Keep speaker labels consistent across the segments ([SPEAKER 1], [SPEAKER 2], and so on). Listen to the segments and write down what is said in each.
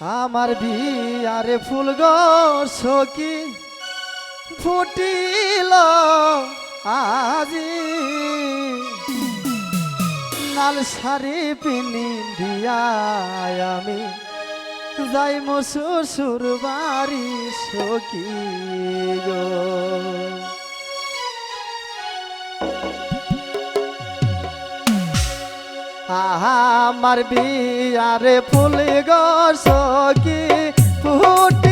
[SPEAKER 1] আমার বিয়ারে ফুল গো ফুটিল আজি। নাল শাড়ি পিনি দিয়া আমি যাই শ্বশুর বাড়ি সখী গো। আমার বিয়ারে ফুল গছ কি ফুটে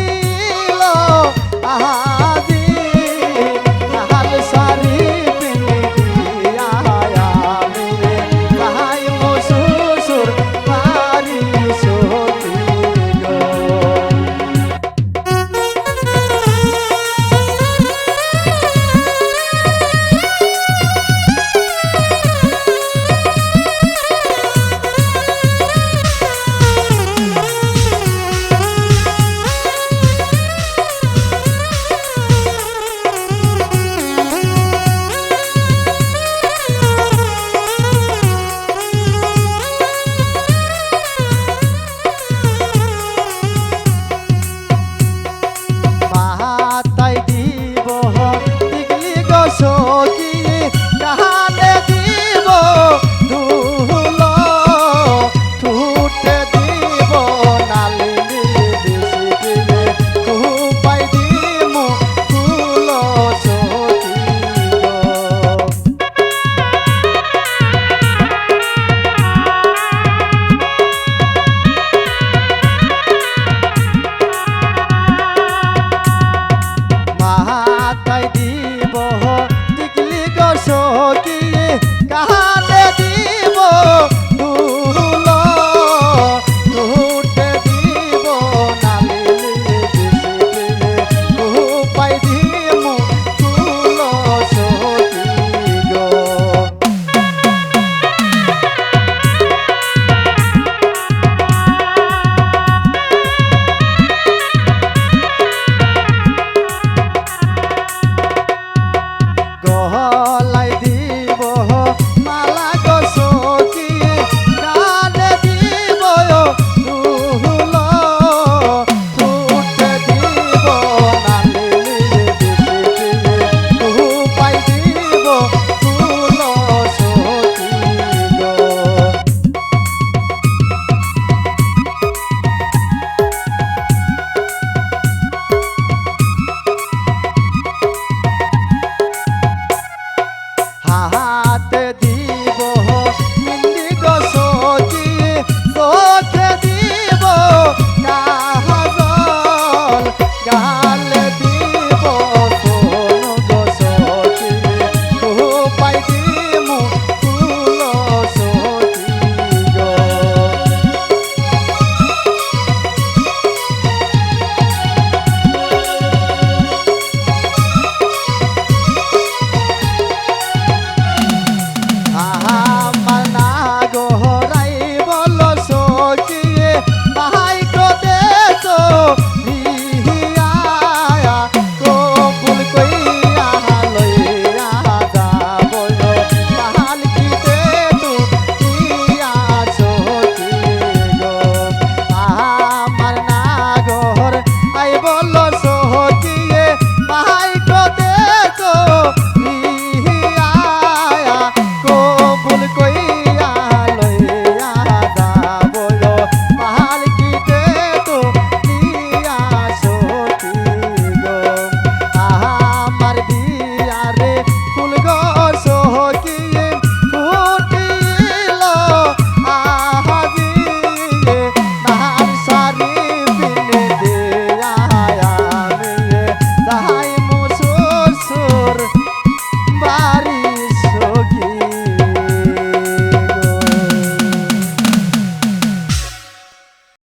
[SPEAKER 1] Allah.